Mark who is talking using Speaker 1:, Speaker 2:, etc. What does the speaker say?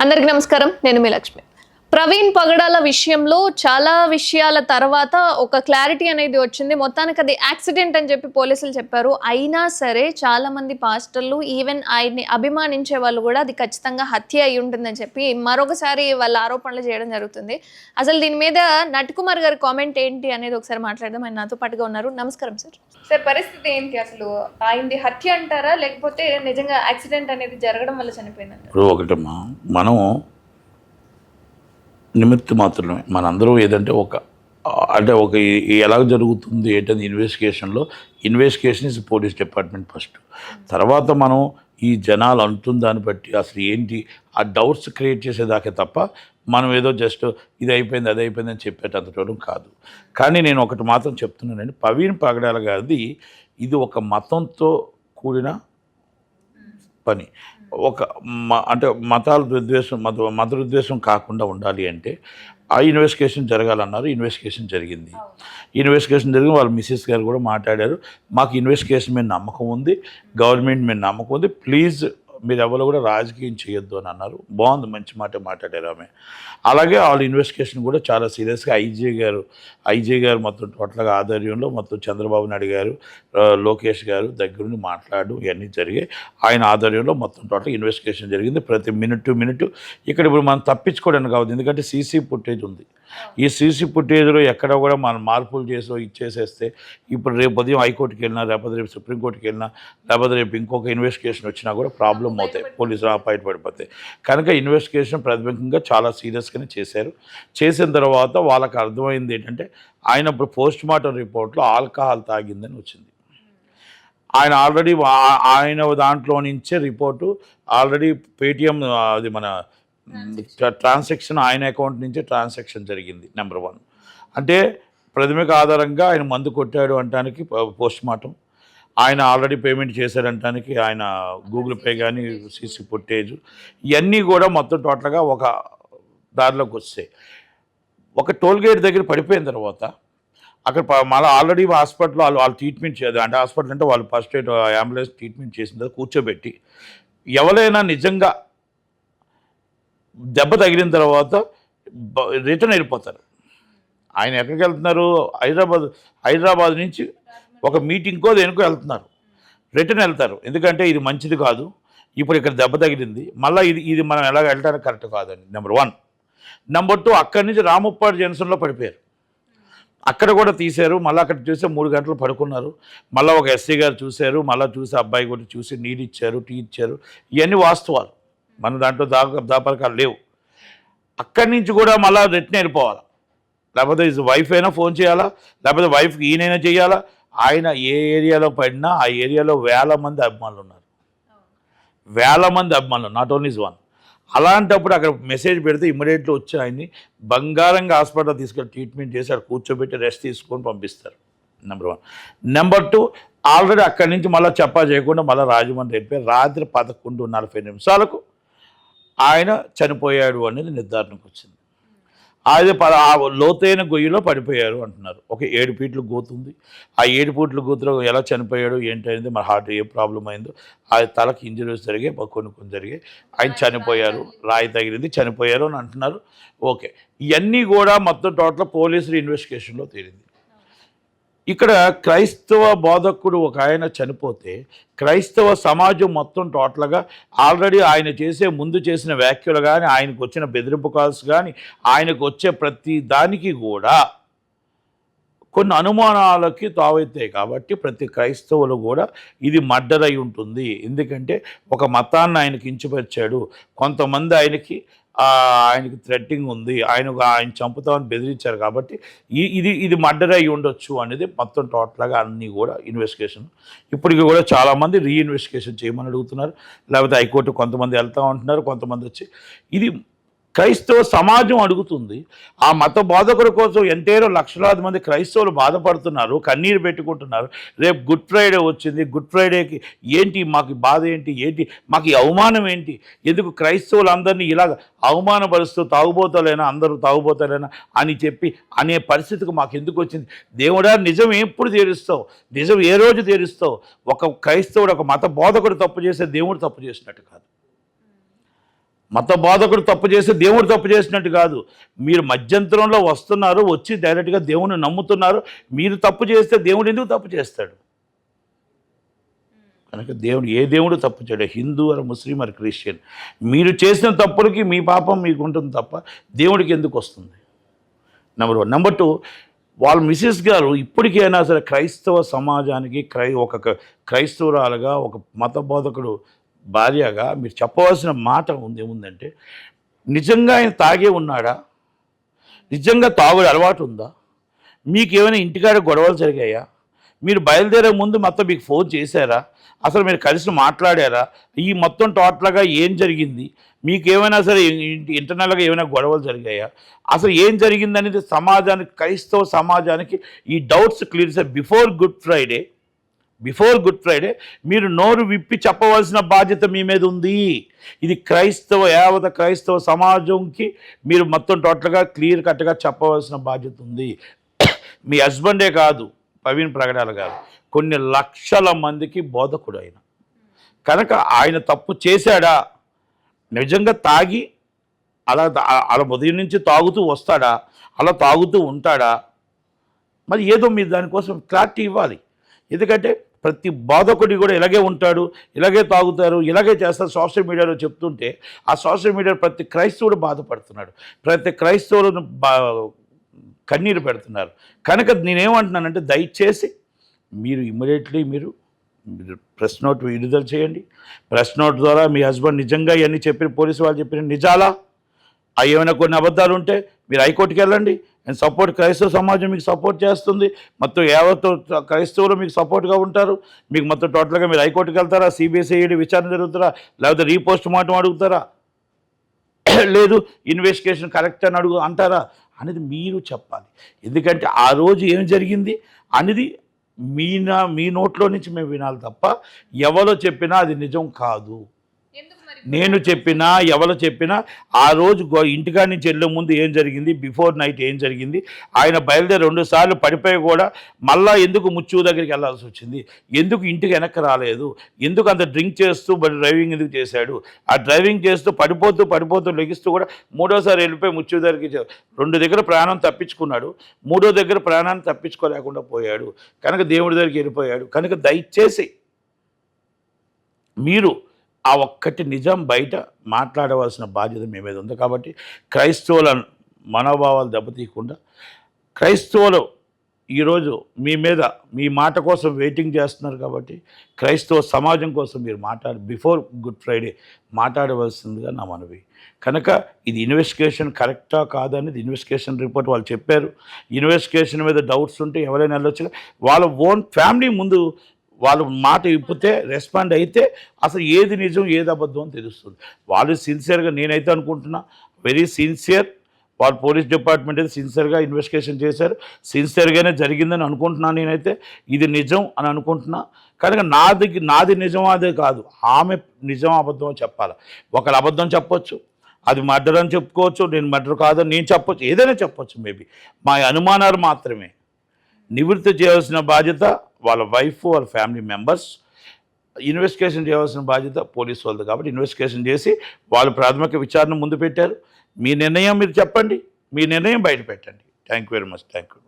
Speaker 1: అందరికి నమస్కారం. నేను మీ లక్ష్మి. ప్రవీణ్ పగడాల విషయంలో చాలా విషయాల తర్వాత ఒక క్లారిటీ అనేది వచ్చింది. మొత్తానికి అది యాక్సిడెంట్ అని చెప్పి పోలీసులు చెప్పారు. అయినా సరే చాలా మంది పాస్టర్లు ఈవెన్ ఆయన్ని అభిమానించే వాళ్ళు కూడా అది ఖచ్చితంగా హత్య అయి ఉంటుందని చెప్పి మరొకసారి వాళ్ళ ఆరోపణలు చేయడం జరుగుతుంది. అసలు దీని మీద నటుకుమార్ గారి కామెంట్ ఏంటి అనేది ఒకసారి మాట్లాడదాం. ఆయన నాతో పాటుగా ఉన్నారు. నమస్కారం సార్ సార్ పరిస్థితి ఏంటి? అసలు ఆయనది హత్య అంటారా? లేకపోతే నిజంగా యాక్సిడెంట్ అనేది జరగడం వల్ల
Speaker 2: ఇప్పుడు ఒకటమ్మా మనం నిమిత్త మాత్రమే. మనందరం ఏదంటే ఒక అంటే ఒక ఎలా జరుగుతుంది ఏంటది ఇన్వెస్టిగేషన్లో investigation is police department first. తర్వాత మనం ఈ జనాలు అంటున్న దాన్ని బట్టి అసలు ఏంటి ఆ డౌట్స్ క్రియేట్ చేసేదాకే తప్ప మనం ఏదో జస్ట్ ఇది అయిపోయింది అది అయిపోయింది అని చెప్పేటంతటం కాదు. కానీ నేను ఒకటి మాత్రం చెప్తున్నానండి. ప్రవీణ్ పగడాల గారిది ఇది ఒక మతంతో కూడిన పని. ఒక మ- అంటే మతాల దుద్దేశం మత మత ఉద్దేశం కాకుండా ఉండాలి అంటే ఆ ఇన్వెస్టిగేషన్ జరగాలన్నారు ఇన్వెస్టిగేషన్ జరిగింది. ఇన్వెస్టిగేషన్ జరిగి వాళ్ళ మిస్సెస్ గారు కూడా మాట్లాడారు మాకు ఇన్వెస్టిగేషన్ మీద నమ్మకం ఉంది గవర్నమెంట్ మీద నమ్మకం ఉంది ప్లీజ్ మీరు ఎవరు కూడా రాజకీయం చేయొద్దు అని అన్నారు. బాగుంది మంచి మాట మాట్లాడారు ఆమె. అలాగే వాళ్ళ ఇన్వెస్టిగేషన్ కూడా చాలా సీరియస్గా ఐజీ గారు ఐజీ గారు మొత్తం టోటల్గా ఆధ్వర్యంలో మొత్తం చంద్రబాబు నాయుడు గారు లోకేష్ గారు దగ్గరుండి మాట్లాడు ఇవన్నీ జరిగాయి. ఆయన ఆధ్వర్యంలో మొత్తం టోటల్ ఇన్వెస్టిగేషన్ జరిగింది. ప్రతి మినిట్ టు మినిట్ ఇక్కడ ఇప్పుడు మనం తప్పించుకోవడానికి కావద్దు. ఎందుకంటే సీసీ ఫుటేజ్ ఉంది. ఈ సీసీ ఫుటేజ్లో ఎక్కడ కూడా మనం మార్పులు చేసో ఇచ్చేసేస్తే ఇప్పుడు రేపు ఉదయం హైకోర్టుకి వెళ్ళినా లేకపోతే రేపు సుప్రీంకోర్టుకి వెళ్ళినా లేకపోతే రేపు ఇంకొక ఇన్వెస్టిగేషన్ వచ్చినా కూడా ప్రాబ్లం అవుతాయి పోలీసులు బయట పడిపోతాయి కనుక ఇన్వెస్టిగేషన్ ప్రాథమికంగా చాలా సీరియస్గానే చేశారు. చేసిన తర్వాత వాళ్ళకి అర్థమైంది ఏంటంటే ఆయన ఇప్పుడు పోస్ట్ మార్టం రిపోర్ట్లో ఆల్కహాల్ తాగిందని వచ్చింది. ఆయన ఆల్రెడీ ఆయన దాంట్లో నుంచే రిపోర్టు ఆల్రెడీ పేటిఎం అది మన ట్రాన్సాక్షన్ ఆయన అకౌంట్ నుంచే ట్రాన్సాక్షన్ జరిగింది నెంబర్ వన్. అంటే ప్రాథమిక ఆధారంగా ఆయన మందు కొట్టాడు అంటానికి పోస్ట్ మార్టం ఆయన ఆల్రెడీ పేమెంట్ చేశారంటానికి ఆయన గూగుల్ పే కానీ సీసీ ఫుటేజ్ ఇవన్నీ కూడా మొత్తం టోటల్గా ఒక దారిలోకి వస్తాయి. ఒక టోల్ గేట్ దగ్గర పడిపోయిన తర్వాత అక్కడ మళ్ళీ ఆల్రెడీ హాస్పిటల్లో వాళ్ళు వాళ్ళు ట్రీట్మెంట్ చేయదు అంటే హాస్పిటల్ అంటే వాళ్ళు ఫస్ట్ ఎయిడ్ అంబులెన్స్ ట్రీట్మెంట్ చేసిన తర్వాత కూర్చోబెట్టి ఎవరైనా నిజంగా దెబ్బ తగిలిన తర్వాత రిటర్న్ వెళ్ళిపోతారు. ఆయన ఎక్కడికి వెళ్తున్నారు? హైదరాబాద్ హైదరాబాద్ నుంచి ఒక మీటింగ్కో దేనికో వెళ్తున్నారు. రిటర్న్ వెళ్తారు. ఎందుకంటే ఇది మంచిది కాదు. ఇప్పుడు ఇక్కడ దెబ్బ తగిలింది. మళ్ళీ ఇది ఇది మనం ఎలా వెళ్ళడానికి కరెక్ట్ కాదండి. నెంబర్ వన్ నెంబర్ టూ అక్కడి నుంచి రాముప్పాడు జంక్షన్లో పడిపోయారు. అక్కడ కూడా తీశారు. మళ్ళీ అక్కడ చూస్తే మూడు గంటలు పడుకున్నారు. మళ్ళీ ఒక ఎస్సీ గారు చూశారు. మళ్ళీ చూసి అబ్బాయి కూడా చూసి నీళ్ళు ఇచ్చారు టీ ఇచ్చారు. ఇవన్నీ వాస్తవాలు. మన దాంట్లో దా దాపరకాలు లేవు. అక్కడి నుంచి కూడా మళ్ళీ రిటర్న్ వెళ్ళిపోవాలి. లేకపోతే ఇది వైఫ్ అయినా ఫోన్ చేయాలా? లేకపోతే వైఫ్కి ఈయనైనా చేయాలా? ఆయన ఏ ఏరియాలో పడినా ఆ ఏరియాలో వేల మంది అభిమానులు ఉన్నారు. వేల మంది అభిమానులు నాట్ ఓన్లీ వన్ అలాంటప్పుడు అక్కడ మెసేజ్ పెడితే ఇమ్మీడియట్లీ వచ్చి ఆయన్ని బంగారంగా హాస్పిటల్ తీసుకెళ్ళి ట్రీట్మెంట్ చేసి అక్కడ కూర్చోబెట్టి రెస్ట్ తీసుకొని పంపిస్తారు. Number one number two already అక్కడి నుంచి మళ్ళీ చెప్పా చేయకుండా మళ్ళీ రాజమండ్రి వెళ్ళిపోయి రాత్రి పదకొండు నలభై నిమిషాలకు ఆయన చనిపోయాడు అనేది నిర్ధారణకు వచ్చింది. అది ప ఆ లోతైన గొయ్యిలో పడిపోయారు అంటున్నారు. ఒక ఏడు ఫీట్లు గోతుంది. ఆ ఏడు ఫీట్ల గోతులో ఎలా చనిపోయాడు ఏంటనేది మన హార్ట్ ఏ ప్రాబ్లం అయిందో ఆ తలకి ఇంజరీస్ జరిగాయి కొన్ని కొన్ని జరిగాయి. ఆయన చనిపోయారు. రాయి తగిలింది చనిపోయారు అని అంటున్నారు. ఓకే. ఇవన్నీ కూడా మొత్తం టోటల్ పోలీసులు ఇన్వెస్టిగేషన్లో తేలింది. ఇక్కడ క్రైస్తవ బోధకుడు ఒక ఆయన చనిపోతే క్రైస్తవ సమాజం మొత్తం టోటల్గా ఆల్రెడీ ఆయన చేసే ముందు చేసిన వ్యాఖ్యలు కానీ ఆయనకు వచ్చిన బెదిరింపు కాల్స్ కానీ ఆయనకు వచ్చే ప్రతి దానికి కూడా కొన్ని అనుమానాలకి తావైతాయి కాబట్టి ప్రతి క్రైస్తవులు కూడా ఇది మర్డర్ అయి ఉంటుంది. ఎందుకంటే ఒక మతాన్ని ఆయనకి కించపరిచాడు కొంతమంది ఆయనకి ఆయనకి థ్రెట్టింగ్ ఉంది. ఆయన ఆయన చంపుతామని బెదిరించారు కాబట్టి ఇది ఇది మర్డర్ అయి ఉండొచ్చు అనేది మొత్తం టోటల్గా అన్నీ కూడా ఇన్వెస్టిగేషన్ ఇప్పటికి కూడా చాలామంది రీఇన్వెస్టిగేషన్ చేయమని అడుగుతున్నారు. లేకపోతే హైకోర్టు కొంతమంది వెళ్తా ఉంటున్నారు. కొంతమంది వచ్చి ఇది క్రైస్తవ సమాజం అడుగుతుంది. ఆ మత బోధకుల కోసం ఎంతేరో లక్షలాది మంది క్రైస్తవులు బాధపడుతున్నారు కన్నీరు పెట్టుకుంటున్నారు. రేపు గుడ్ ఫ్రైడే వచ్చింది. గుడ్ ఫ్రైడేకి ఏంటి మాకు బాధ ఏంటి? ఏంటి? మాకు ఈ అవమానం ఏంటి? ఎందుకు క్రైస్తవులందరినీ ఇలా అవమానపరుస్తూ తాగుబోతలేనా? అందరూ తాగుబోతలేనా? అని చెప్పి అనే పరిస్థితికి మాకు ఎందుకు వచ్చింది? దేవుడా నిజం ఎప్పుడు తీరుస్తావు? నిజం ఏ రోజు తీరుస్తావు? ఒక క్రైస్తవుడు ఒక మత బోధకుడు తప్పు చేస్తే దేవుడు తప్పు చేసినట్టు కాదు. మత బోధకుడు తప్పు చేస్తే దేవుడు తప్పు చేసినట్టు కాదు. మీరు మధ్యంతరంలో వస్తున్నారు వచ్చి డైరెక్ట్గా దేవుని నమ్ముతున్నారు. మీరు తప్పు చేస్తే దేవుడు ఎందుకు తప్పు చేస్తాడు? కనుక దేవుడు ఏ దేవుడు తప్పు చేయడు. హిందూ అని ముస్లిం అని క్రిస్టియన్. మీరు చేసిన తప్పులకి మీ పాపం మీకు ఉంటుంది తప్ప దేవుడికి ఎందుకు వస్తుంది? నెంబర్ వన్ నెంబర్ టూ వాళ్ళ మిసెస్ గారు ఇప్పటికైనా సరే క్రైస్తవ సమాజానికి క్రై ఒక క్రైస్తవురాలుగా ఒక మత బోధకుడు భార్యగా మీరు చెప్పవలసిన మాట ఉంది ఏముందంటే నిజంగా ఆయన తాగే ఉన్నాడా? నిజంగా తాగుడు అలవాటు ఉందా? మీకు ఏమైనా ఇంటికాడ గొడవలు జరిగాయా? మీరు బయలుదేరే ముందు మొత్తం మీకు ఫోన్ చేశారా? అసలు మీరు కలిసి మాట్లాడారా? ఈ మొత్తం టోటల్గా ఏం జరిగింది? మీకు ఏమైనా సరే ఇంటి- ఇంటర్నల్గా ఏమైనా గొడవలు జరిగాయా? అసలు ఏం జరిగింది అనేది సమాజానికి క్రైస్తవ సమాజానికి ఈ doubts clear before Good Friday before Good Friday మీరు నోరు విప్పి చెప్పవలసిన బాధ్యత మీ మీద ఉంది. ఇది క్రైస్తవ యావత క్రైస్తవ సమాజంకి మీరు మొత్తం టోటల్గా క్లియర్ కట్గా చెప్పవలసిన బాధ్యత ఉంది. మీ హస్బెండే కాదు ప్రవీణ్ ప్రగడాల గారు కొన్ని లక్షల మందికి బోధకుడు ఆయన కనుక ఆయన తప్పు చేశాడా? నిజంగా తాగి అలా అలా ఉదయం నుంచి తాగుతూ వస్తాడా? అలా తాగుతూ ఉంటాడా? మరి ఏదో మీరు దానికోసం క్లారిటీ ఇవ్వాలి. ఎందుకంటే ప్రతి బాధకుడి కూడా ఇలాగే ఉంటాడు ఇలాగే తాగుతారు ఇలాగే చేస్తారు సోషల్ మీడియాలో చెప్తుంటే ఆ సోషల్ మీడియా ప్రతి క్రైస్తవుడు బాధపడుతున్నాడు. ప్రతి క్రైస్తవులను బా కన్నీరు పెడుతున్నారు. కనుక నేనేమంటున్నానంటే దయచేసి మీరు ఇమ్మీడియట్లీ మీరు మీరు ప్రెస్ నోట్ విడుదల చేయండి. ప్రెస్ నోట్ ద్వారా మీ హస్బెండ్ నిజంగా ఇవన్నీ చెప్పిన పోలీసు వాళ్ళు చెప్పిన నిజాలా? అవి ఏమైనా కొన్ని అబద్ధాలు ఉంటే మీరు హైకోర్టుకి వెళ్ళండి నేను సపోర్ట్ క్రైస్తవ సమాజం మీకు సపోర్ట్ చేస్తుంది. మొత్తం ఎవరితో క్రైస్తవులు మీకు సపోర్ట్గా ఉంటారు. మీకు మొత్తం టోటల్గా మీరు హైకోర్టుకి వెళ్తారా? సిబిఎస్ఈడి విచారణ జరుగుతారా? లేకపోతే రీపోస్ట్ మార్టం అడుగుతారా? లేదు ఇన్వెస్టిగేషన్ కరెక్ట్ అని అడుగు అంటారా? అనేది మీరు చెప్పాలి. ఎందుకంటే ఆ రోజు ఏం జరిగింది? అనేది మీ నా మీ నోట్లో నుంచి మేము వినాలి తప్ప ఎవరో చెప్పినా అది నిజం కాదు. నేను చెప్పినా ఎవరు చెప్పినా ఆ రోజు ఇంటికాడి నుంచి వెళ్ళే ముందు ఏం జరిగింది? బిఫోర్ నైట్ ఏం జరిగింది? ఆయన బయలుదేరి రెండు సార్లు పడిపోయి కూడా మళ్ళా ఎందుకు ముచ్చు దగ్గరికి వెళ్ళాల్సి వచ్చింది? ఎందుకు ఇంటికి వెనక్కి రాలేదు? ఎందుకు అంత డ్రింక్ చేస్తూ మరి డ్రైవింగ్ ఎందుకు చేశాడు? ఆ డ్రైవింగ్ చేస్తూ పడిపోతూ పడిపోతూ లెగిస్తూ కూడా మూడోసారి వెళ్ళిపోయి ముచ్చు దగ్గరికి రెండు దగ్గర ప్రాణం తప్పించుకున్నాడు. మూడో దగ్గర ప్రాణాన్ని తప్పించుకోలేకుండా పోయాడు. కనుక దేవుడి దగ్గరికి వెళ్ళిపోయాడు. కనుక దయచేసి మీరు ఆ ఒక్కటి నిజం బయట మాట్లాడవలసిన బాధ్యత మీ మీద ఉంది. కాబట్టి క్రైస్తవుల మనోభావాలు దెబ్బతీయకుండా క్రైస్తవులు ఈరోజు మీ మీద మీ మాట కోసం వెయిటింగ్ చేస్తున్నారు కాబట్టి క్రైస్తవ సమాజం కోసం మీరు మాట్లాడి బిఫోర్ గుడ్ ఫ్రైడే మాట్లాడవలసిందిగా నా మనవి. కనుక ఇది ఇన్వెస్టిగేషన్ కరెక్టా కాదనేది ఇన్వెస్టిగేషన్ రిపోర్ట్ వాళ్ళు చెప్పారు. ఇన్వెస్టిగేషన్ మీద డౌట్స్ ఉంటే ఎవరైనా వెళ్ళొచ్చు. వాళ్ళ ఓన్ ఫ్యామిలీ ముందు వాళ్ళు మాట ఇప్పితే రెస్పాండ్ అయితే అసలు ఏది నిజం ఏది అబద్ధం అని తెలుస్తుంది. వాళ్ళు సిన్సియర్గా నేనైతే అనుకుంటున్నా వెరీ సిన్సియర్ వాళ్ళు పోలీస్ డిపార్ట్మెంట్ అయితే సిన్సియర్గా ఇన్వెస్టిగేషన్ చేశారు. సిన్సియర్గానే జరిగిందని అనుకుంటున్నాను నేనైతే. ఇది నిజం అని అనుకుంటున్నా. కనుక నాది నాది నిజం అదే కాదు. ఆమె నిజం అబద్ధం చెప్పాలి? ఒకరు అబద్ధం చెప్పొచ్చు అది మర్డర్ అని చెప్పుకోవచ్చు నేను మర్డర్ కాదని నేను చెప్పొచ్చు ఏదైనా చెప్పొచ్చు మేబీ మా అనుమానాలు మాత్రమే. నివృత్తి చేయాల్సిన బాధ్యత వాళ్ళ వైఫ్ వాళ్ళ ఫ్యామిలీ మెంబర్స్ ఇన్వెస్టిగేషన్ చేయాల్సిన బాధ్యత పోలీసు వాళ్ళది కాబట్టి ఇన్వెస్టిగేషన్ చేసి వాళ్ళు ప్రాథమిక విచారణ ముందు పెట్టారు. మీ నిర్ణయం మీరు చెప్పండి. మీ నిర్ణయం బయట పెట్టండి. Thank you very much thank you